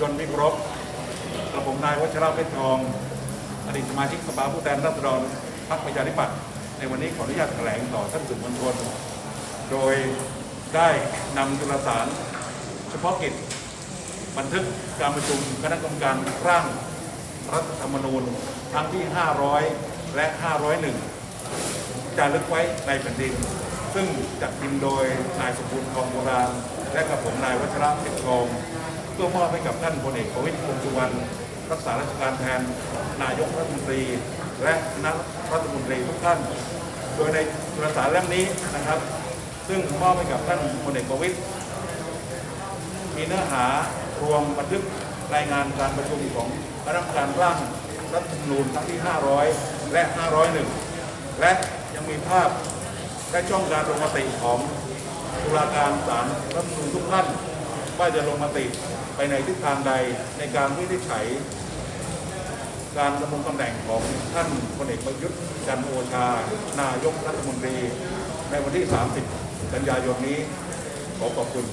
ชนที่เคารพกระผมนายวัชระเพชรทอง อดีตสมาชิกสภาผู้แทนราษฎรพรรคประชาธิปัตย์ในวันนี้ขออนุญาตแถลงต่อท่านสื่อมวลชน โดยได้นำจุลสารเฉพาะกิจ บันทึกการประชุมคณะกรรมการร่างรัฐธรรมนูญครั้งที่ 500 และ 501จารึกไว้ในแผ่นดิน ซึ่งจัดพิมพ์โดยนายสมบูรณ์ทองโบราณ และกับผมนายวัชระเพชรทอง เพื่อมอบให้กับท่านพลเอกประวิตรวงษ์สุวรรณรักษาราชการแทนนายกรัฐมนตรี และคณะรัฐมนตรีทุกท่าน โดยในเอกสารเล่มนี้นะครับ ซึ่งมอบให้กับท่านพลเอกประวิตรมีเนื้อหารวมบันทึกรายงานการประชุมของคณะกรรมการร่างรัฐธรรมนูญครั้งที่ 500 และ 501 และยังมีภาพและช่องการลงมติของตุลาการศาลรัฐธรรมนูญทุกท่าน ว่าจะลงมติไปในทิศทางใดในการวินิจฉัย การดำรงตำแหน่งของท่านพลเอกประยุทธ์จันโอชา นายกรัฐมนตรี ในวันที่ 30 กันยายนนี้ขอขอบคุณ